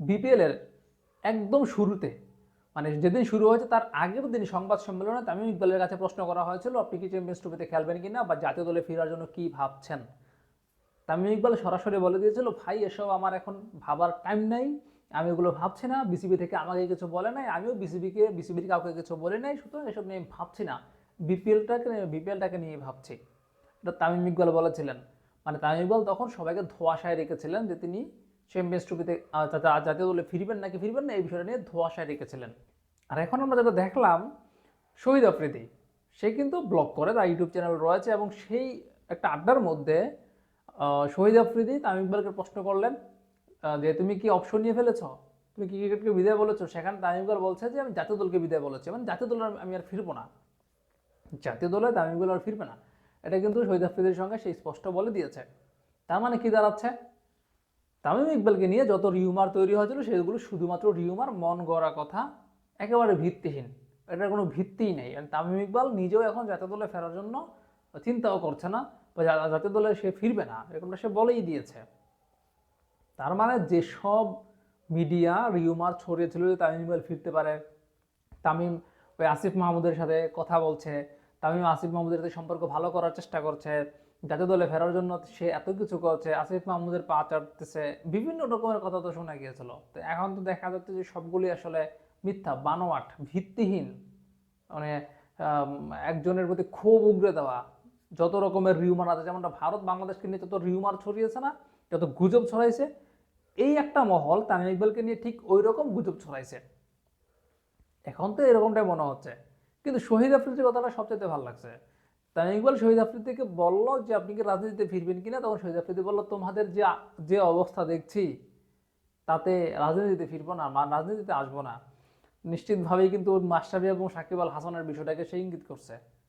বিপিএলের একদম শুরুতে মানে যেদিন শুরু হয়েছে তার আগের দিন সংবাদ সম্মেলনে তামিম ইকবালের কাছে প্রশ্ন করা হয়েছিল, আপনি কি চ্যাম্পিয়ন্স ট্রফিতে খেলবেন কিনা বা জাতীয় দলে ফেরার জন্য কি ভাবছেন? তামিম ইকবাল সরাসরি বলে দিয়েছিল, ভাই, এসব আমার এখন ভাবার টাইম নাই, আমি ওগুলো ভাবছি না বিসিবি থেকে আমাকে কিছু বলে নাই, আমিও বিসিবিকে বিসিবির কাউকে কিছু বলে নাই, সুতরাং এসব নিয়ে ভাবছি না। বিপিএলটাকে বিপিএলটাকে নিয়ে ভাবছি। এটা তামিম ইকবাল বলেছিলেন। মানে তামিম ইকবাল তখন সবাইকে ধোয়াশায় রেখেছিলেন যে তিনি চ্যাম্পিয়ন্স ট্রফিতে জাতীয় দলে ফিরবেন নাকি ফিরবেন না এই বিষয়টা নিয়ে ধোয়াশায় রেখেছিলেন। আর এখন আমরা যেটা দেখলাম, শহীদ আফ্রিদি, সে কিন্তু ব্লগ করে, তার ইউটিউব চ্যানেল রয়েছে এবং সেই একটা আড্ডার মধ্যে শহীদ আফ্রিদি তামিম ইকবালকে প্রশ্ন করলেন যে তুমি কি অপশন নিয়ে ফেলেছ? তুমি ক্রিকেটকে বিদায় বলেছ? সেখানে তামিম ইকবাল বলছে যে, আমি জাতীয় দলকে বিদায় বলেছি। মানে জাতীয় দলে আমি আর ফিরবো না। জাতীয় দলে তামিম ইকবাল আর ফিরবে না। এটা কিন্তু শহীদ আফ্রিদির সঙ্গে সেই স্পষ্ট বলে দিয়েছে। তার মানে কি দাঁড়াচ্ছে? তামিম ইকবালকে নিয়ে যত রিউমার তৈরি হয়েছিল, সেগুলো শুধুমাত্র রিউমার মন গড়া কথা, একেবারে ভিত্তিহীন। এটার কোনো ভিত্তিই নেই। আর তামিম ইকবাল নিজেও এখন জাতীয় দলে ফেরার জন্য চিন্তাও করছে না, বা জাতীয় দলে সে ফিরবে না, এরকমটা সে বলেই দিয়েছে। তার মানে যেসব মিডিয়া রিউমার ছড়িয়েছিল যে তামিম ইকবাল ফিরতে পারে, তামিম ওই আসিফ মাহমুদের সাথে কথা বলছে তামিম আসিফ মাহমুদের সাথে সম্পর্ক ভালো করার চেষ্টা করছে জাতীয় দলে ফেরার জন্য সে এত কিছু করছে। আসিফ মাহমুদের পা চাটতেছে, বিভিন্ন রকমের কথা তো শোনা গিয়েছিল। তো এখন তো দেখা যাচ্ছে যে সবগুলি আসলে মিথ্যা, বানোয়াট, ভিত্তিহীন। মানে একজনের প্রতি ক্ষোভ উগরে দেওয়া। যত রকমের রিউমার আছে, যেমনটা ভারত বাংলাদেশকে নিয়ে যত রিউমার ছড়িয়েছে না, যত গুজব ছড়াইছে, এই একটা মহল তামিম ইকবালকে নিয়ে ঠিক ওই রকম গুজব ছড়াইছে। এখন তো এরকমটাই মনে হচ্ছে। কিন্তু শহীদ আফ্রিদির কথাটা সবচেয়ে ভালো লাগছে। তাই ইকবাল শহীদ আফ্রিদিকে বলল যে, আপনি কি রাজনীতিতে ফিরবেন কিনা? তখন শহীদ আফ্রিদি বলল, তোমাদের যে যে অবস্থা দেখছি, তাতে রাজনীতিতে ফিরবো না, মা, রাজনীতিতে আসব না। নিশ্চিতভাবেই কিন্তু মাস্টারি এবং সাকিব আল হাসানের বিষয়টাকে সে ইঙ্গিত করছে।